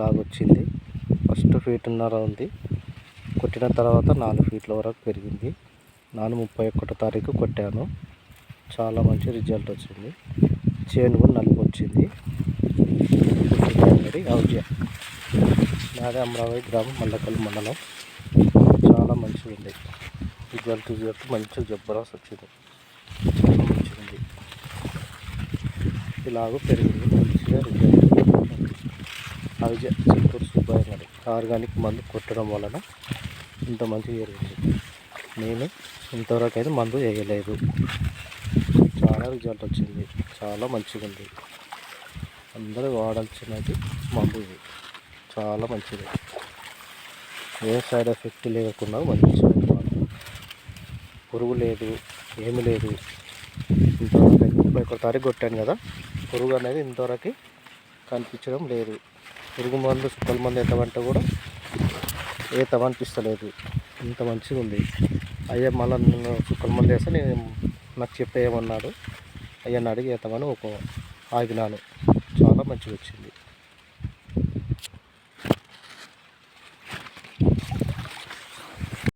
ఇలాగొచ్చింది first ఫీటున్నర ఉంది. కొట్టిన తర్వాత నాలుగు ఫీట్ల వరకు పెరిగింది. నాలుగు ముప్పై ఒకటో తారీఖు కొట్టాను. చాలా మంచి రిజల్ట్ వచ్చింది. చేను కూడా నలుపు వచ్చింది. అంగడి నాదే అమరావతి గ్రామం మల్లకల్లి మండలం. చాలా మంచిగా ఉంది రిజల్ట్ రిజల్ట్ మంచిగా జబ్బరాస్ వచ్చింది చాలా మంచిగా ఉంది ఇలాగ పెరిగింది. మంచిగా రిజల్ట్ అవిజ చిత్తూరు సుబ్బయ్య గారు ఆర్గానిక్ మందు కొట్టడం వలన ఇంత మంచిగా జరిగింది నేను ఇంతవరకు అయితే మందు వేయలేదు. చాలా రిజల్ట్ వచ్చింది. చాలా మంచిగా ఉంది. అందరూ వాడాల్సినది మందు ఇది. చాలా మంచిది. ఏ సైడ్ ఎఫెక్ట్ లేకుండా మంచిగా పురుగు లేదు ఏమి లేదు. ఇంతవరకు అయితే ముప్పై ఒక్క తారీఖు కొట్టాను కదా. పురుగు అనేది ఇంతవరకు కనిపించడం లేదు. పురుగు మందు చుక్కల మందు ఎత్తమంటే కూడా ఏ అనిపిస్తలేదు ఇంత మంచిగా ఉంది అయ్యా మళ్ళీ నేను చుక్కల మందు వేస్తే నేను నాకు చెప్పేయమన్నాడు. అయ్యని అడిగి ఏతమని ఒక ఆగినాను చాలా మంచిగా వచ్చింది